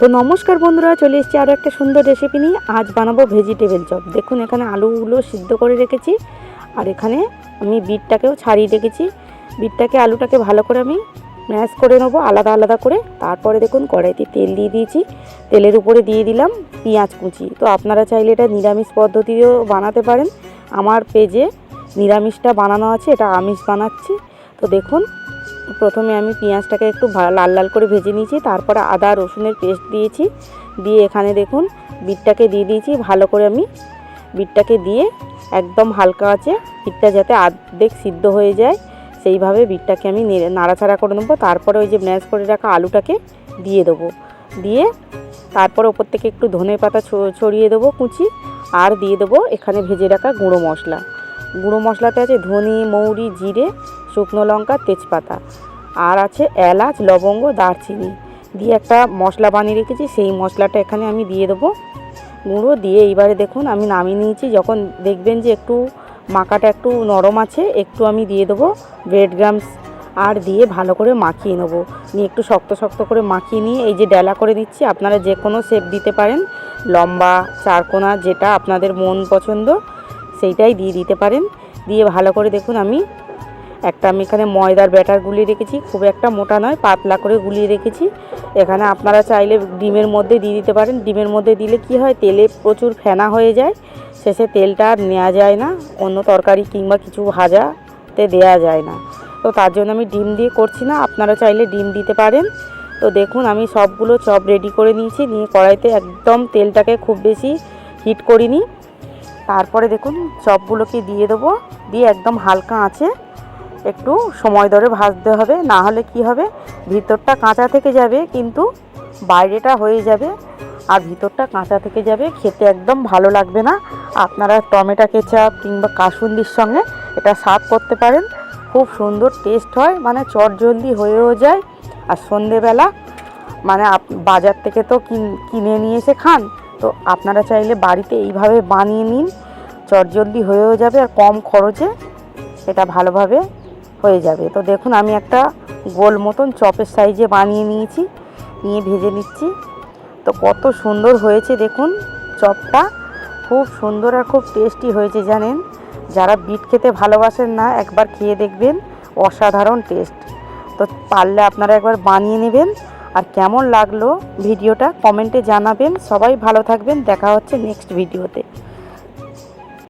তো নমস্কার বন্ধুরা, চলে এসেছি আরও একটা সুন্দর রেসিপি নিয়ে। আজ বানাবো ভেজিটেবল চপ দেখুন, এখানে আলুগুলো সিদ্ধ করে রেখেছি। আর এখানে আমি বিটটাকেও ছাড়িয়ে রেখেছি। বিটটাকে, আলুটাকে ভালো করে আমি ম্যাশ করে নেব আলাদা আলাদা করে। তারপরে দেখুন, কড়াইতে তেল দিয়ে দিয়েছি। তেলের উপরে দিয়ে দিলাম পেঁয়াজ কুচি। তো আপনারা চাইলে এটা নিরামিষ পদ্ধতিও বানাতে পারেন। আমার পেজে নিরামিষটা বানানো আছে, এটা আমিষ বানাচ্ছি। তো দেখুন প্রথমে আমি পেঁয়াজটাকে একটু লাল লাল করে ভেজে নিয়েছি, তারপরে আদা, রসুনের পেস্ট দিয়েছি, দিয়ে এখানে দেখুন বিটটাকে দিয়ে দিয়েছি, ভালো করে আমি বিটটাকে দিয়ে একদম হালকা আছে, বিটটা যাতে আর্ধেক সিদ্ধ হয়ে যায়, সেইভাবে বিটটাকে আমি নেড়ে- নাড়াচাড়া করে নেব, তারপরে ওই যে ম্যাশ করে রাখা আলুটাকে দিয়ে দেবো, দিয়ে তারপর ওপর থেকে একটু ধনে পাতা ছড়িয়ে দেবো কুচি, আর দিয়ে দেবো এখানে ভেজে রাখা গুঁড়ো মশলা। গুঁড়ো মশলাতে আছে ধনে, মৌরি, জিরে, শুকনো লঙ্কা, তেজপাতা। আর আছে এলাচ, লবঙ্গ, দারচিনি। দিয়ে একটা মশলা বানিয়ে রেখেছি, সেই মশলাটা এখানে আমি দিয়ে দেবো। গুঁড়ো দিয়ে এইবারে দেখুন, আমি নামিয়ে নিয়েছি। যখন দেখবেন যে একটু মাখাটা একটু নরম আছে, একটু আমি দিয়ে দেবো ব্রেড গ্রামস আর দিয়ে ভালো করে মাখিয়ে নেব। নিয়ে একটু শক্ত শক্ত করে মাখিয়ে নিয়ে এই যে ডেলা করে দিচ্ছি, আপনারা যে কোনো শেপ দিতে পারেন। লম্বা, চারকোনা, যেটা আপনাদের মন পছন্দ, সেইটাই দিয়ে দিতে পারেন। দিয়ে ভালো করে দেখুন, আমি একটা আমি এখানে ময়দার ব্যাটার গুলিয়ে রেখেছি, খুব একটা মোটা নয়, পাতলা করে গুলিয়ে রেখেছি। এখানে আপনারা চাইলে ডিমের মধ্যে দিয়ে দিতে পারেন। ডিমের মধ্যে দিলে কি হয়, তেলে প্রচুর ফেনা হয়ে যায়, শেষে তেলটা আর নেওয়া যায় না, অন্য তরকারি কিংবা কিছু ভাজাতে দেওয়া যায় না। তো তার জন্য আমি ডিম দিয়ে করছি না, আপনারা চাইলে ডিম দিতে পারেন। তো দেখুন, আমি সবগুলো চপ রেডি করে নিয়েছি, নিয়ে কড়াইতে একদম তেলটাকে খুব বেশি হিট করিনি। তারপরে দেখুন, চপগুলোকে দিয়ে দেবো, দিয়ে একদম হালকা আছে একটু সময় ধরে ভাজতে হবে, না হলে কি হবে? ভিতরটা কাঁচা থেকে যাবে, কিন্তু বাইরেটা হয়ে যাবে। আর ভিতরটা কাঁচা থেকে যাবে, খেতে একদম ভালো লাগবে না। আপনারা টমেটো কেচাপ কিংবা কাসুন্দির সঙ্গে এটা সার্ভ করতে পারেন। খুব সুন্দর টেস্ট হয় মানে চট জলদি হয়েও যায়। আর সন্ধেবেলা মানে আপ- বাজার থেকে তো কিন- নিয়ে এসে খান। তো আপনারা চাইলে বাড়িতে এইভাবে বানিয়ে নিন। চটজলদি হয়েও যাবে আর কম খরচে এটা ভালোভাবে হয়ে যাবে। তো দেখুন, আমি একটা গোল মতন চপের সাইজে বানিয়ে নিয়েছি, নিয়ে ভেজে নিচ্ছি। তো কত সুন্দর হয়েছে দেখুন চপটা। খুব সুন্দর আর খুব টেস্টি হয়েছে জানেন। যারা বিট খেতে ভালোবাসেন না, একবার খেয়ে দেখবেন, অসাধারণ টেস্ট। তো পারলে আপনারা একবার বানিয়ে নেবেন। আর কেমন লাগল ভিডিওটা কমেন্টে জানাবেন। সবাই ভালো থাকবেন। দেখা হচ্ছে নেক্সট ভিডিওতে।